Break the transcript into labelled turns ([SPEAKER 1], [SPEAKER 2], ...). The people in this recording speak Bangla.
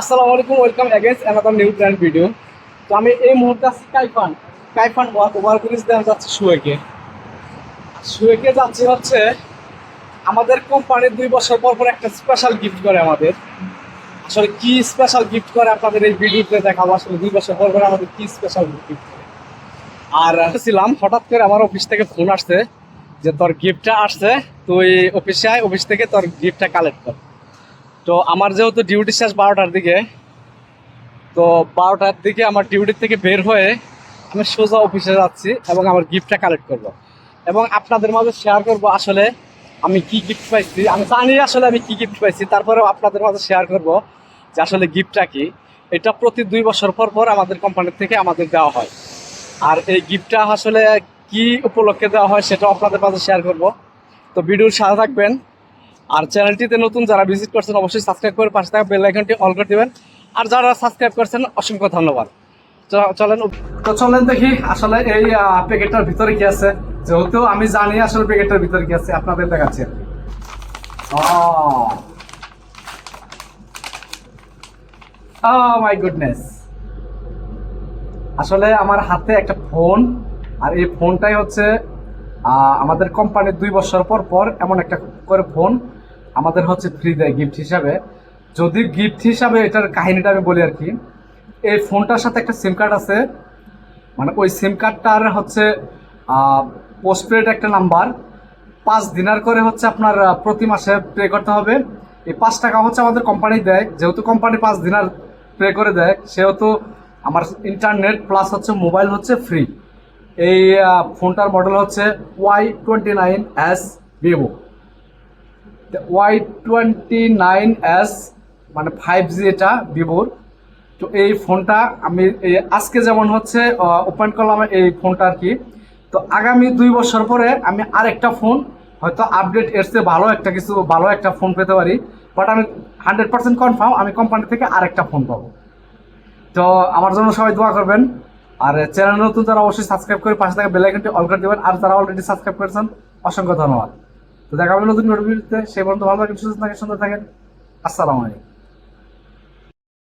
[SPEAKER 1] আসসালামু আলাইকুম welcome again's another new brand video তো আমি এই মুহূর্তে আছি কাইফান। কাইফান ওভার ব্রিজ দিয়ে আমি যাচ্ছি সুয়েকে সুয়েকে যাচ্ছি হচ্ছে আমাদের কোম্পানি দুই বছর পর পর একটা স্পেশাল গিফট করে আমাদের। আসলে কি স্পেশাল গিফট করে আপনাদের এই ভিডিওতে দেখাবো? আসলে দুই বছর পর পর আমাদের কি স্পেশাল গিফট করে? আর ছিলাম, হঠাৎ করে আমার অফিস থেকে ফোন আসছে যে তোর গিফটটা আসছে। তুই অফিসে আয় অফিস থেকে তোর গিফটটা কালেক্ট কর। তো আমার যেহেতু ডিউটি শেষ বারোটার দিকে, তো বারোটার দিকে আমার ডিউটি থেকে বের হয়ে আমি সোজা অফিসে যাচ্ছি এবং আমার গিফটটা কালেক্ট করব। এবং আপনাদের মাঝে শেয়ার করব আসলে আমি কি গিফট পাইছি। আমি জানি আসলে আমি কি গিফট পাইছি, তারপরেও আপনাদের মাঝে শেয়ার করব যে আসলে গিফটটা কি। এটা প্রতি দুই বছর পর পর আমাদের কোম্পানি থেকে আমাদের দেওয়া হয়। আর এই গিফটটা আসলে কি উপলক্ষে দেওয়া হয় সেটা আপনাদের মাঝে শেয়ার করব। তো ভিডিওর সাথে থাকবেন। আর চ্যানেলটিতে নতুন যারা ভিজিট করছেন, অবশ্যই সাবস্ক্রাইব করে পাশে থাকা বেল আইকনটি অল করে দিবেন। আর যারা সাবস্ক্রাইব করছেন, অসংখ্য ধন্যবাদ। চলেন। তো চলেন দেখি আসলে এই প্যাকেটটার ভিতরে কি আছে। যেহেতু আমি জানি আসলে প্যাকেটটার ভিতরে কি আছে, আপনাদের দেখাচ্ছি। কি। Oh. আসলে আমার হাতে একটা ফোন আর এই ফোনটাই হচ্ছে আমাদের কোম্পানির দুই বছর পর পর এমন একটা করে ফোন আমাদের হচ্ছে ফ্রি দেয় গিফট হিসাবে। যদি গিফট হিসাবে এটার কাহিনীটা আমি বলি আর কি, এই ফোনটার সাথে একটা সিম কার্ড আছে। মানে ওই সিম কার্ডটার হচ্ছে পোস্টপেড একটা নাম্বার পাঁচ দিনার করে হচ্ছে আপনার প্রতি মাসে পে করতে হবে। এই পাঁচ টাকা হচ্ছে আমাদের কোম্পানি দেয়। যেহেতু কোম্পানি পাঁচ দিনার পে করে দেয়, সেহেতু আমার ইন্টারনেট প্লাস হচ্ছে মোবাইল হচ্ছে ফ্রি এই ফোনটার মডেল হচ্ছে Y twenty nine S Vivo Y twenty nine S মানে ফাইভ জি এটা ভিভোর তো এই ফোনটা আমি আজকে যেমন হচ্ছে ওপেন করলাম এই ফোনটা আর কি। তো আগামী দুই বছর পরে আমি আরেকটা ফোন, হয়তো আপডেট এসছে ভালো একটা কিছু, ভালো একটা ফোন পেতে পারি। বাট আমি হান্ড্রেড পার্সেন্ট কনফার্ম আমি কোম্পানি থেকে আরেকটা ফোন পাবো। তো আমার জন্য সবাই দোয়া করবেন। আর চ্যানেল নতুন যারা অবশ্যই সাবস্ক্রাইব করে পাশে থাকা বেলাইকনটি অল করে দেবেন। আর যারা অলরেডি সাবস্ক্রাইব করেছেন, অসংখ্য ধন্যবাদ। তো দেখা হবে নতুন ভিডিওতে সেই পর্যন্ত ভালো থাকেন, সুস্থ থাকেন, সুন্দর থাকেন। আসসালামু আলাইকুম।